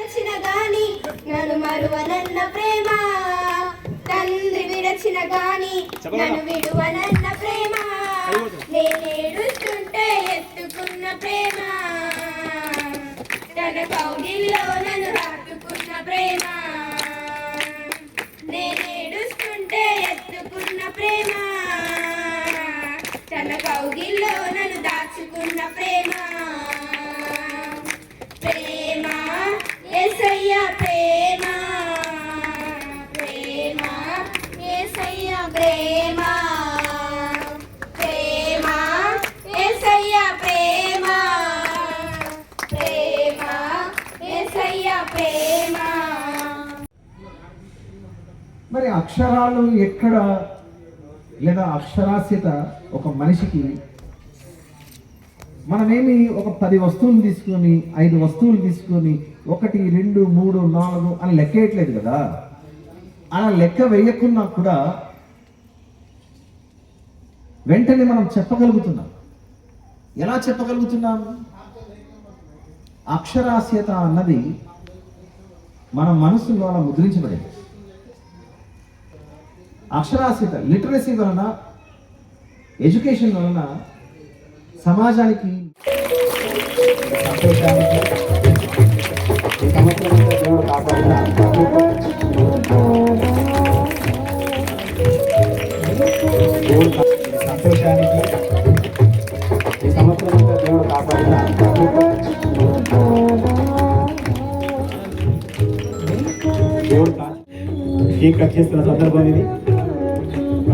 విడచిన గాని నన్ను మరువనన్న ప్రేమ. తండ్రి విడచిన గాని నన్ను విడువనన్న ప్రేమ. నేనేడుస్తుంటే ఎత్తుకున్న ప్రేమ. తన కౌగిల్లో నన్ను హత్తుకున్న ప్రేమ. నేనేడుస్తుంటే ఎత్తుకున్న ప్రేమ. తన కౌగిల్లో నన్ను దాచుకున్న ప్రేమ. మరి అక్షరాలు ఎక్కడ లేదా అక్షరాస్యత ఒక మనిషికి మనమేమి ఒక పది వస్తువులు తీసుకొని ఐదు వస్తువులు తీసుకొని ఒకటి రెండు మూడు నాలుగు అని లెక్కేయట్లేదు కదా. అలా లెక్క వేయకున్నా కూడా వెంటనే మనం చెప్పగలుగుతున్నాం. ఎలా చెప్పగలుగుతున్నాం? అక్షరాస్యత అన్నది మన మనసులో అలా ముద్రించబడింది. అక్షరాస్యత లిటరసీ వలన ఎడ్యుకేషన్ వలన సమాజానికి సంతోషానికి ఈ సంవత్సరం అంతా దేవుడు కాపాడిన దేవుడు కేక్ కట్ చేస్తున్న సందర్భం ఇది?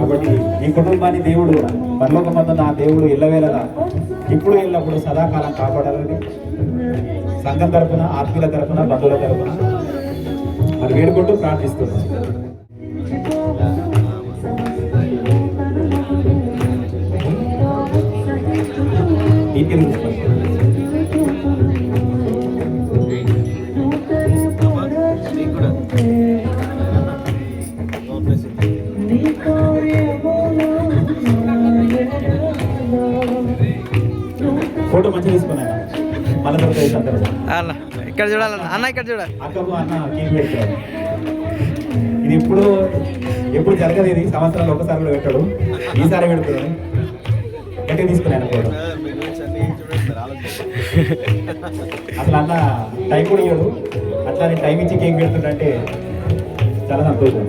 కాబట్టి ఈ కుటుంబాన్ని దేవుడు పరలోక మందు నా దేవుడు ఇళ్ళవేళలా ఇప్పుడు ఎల్లప్పుడు సదాకాలం కాపాడాలని సంఘం తరఫున ఆత్మీయుల తరఫున బంధువుల తరఫున మరి వేడుకుంటూ ప్రార్థిస్తున్నాం. ఇంటికి ఫోటో మంచిగా తీసుకున్నాను. అన్న ఇక్కడ చూడాలన్న అన్న. ఇక్కడ చూడాలి అక్కకు అన్న కేక్ పెట్టాడు ఇది ఇప్పుడు ఎప్పుడు జరగదు ఇది. సంవత్సరాలు ఒకసారి కూడా పెట్టాడు. ఈసారి పెడుతున్నాడు గట్టిగా తీసుకున్నాను ఫోటో. అసలు అన్న టైం కూడా ఇవ్వడు అట్లా టైం ఇచ్చి కేక్ పెడుతుంటే చాలా సంతోషం.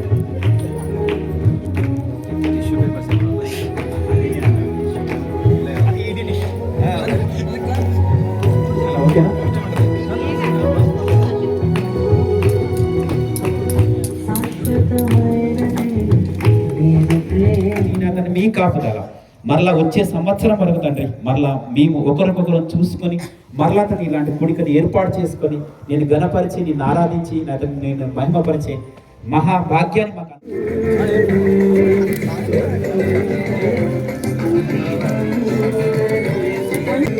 ఓకేనా? అతను మీ కాపుదల మరలా వచ్చే సంవత్సరం వరకు తండ్రి మరలా మేము ఒకరికొకరు చూసుకొని మరలా అతను ఇలాంటి కోడికని ఏర్పాటు చేసుకొని నేను గణపరిచి నేను ఆరాధించి అతను నేను మహిమపరిచే మహాభాగ్యాన్ని మాకు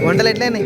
వంటలు ఎట్లయినాయి?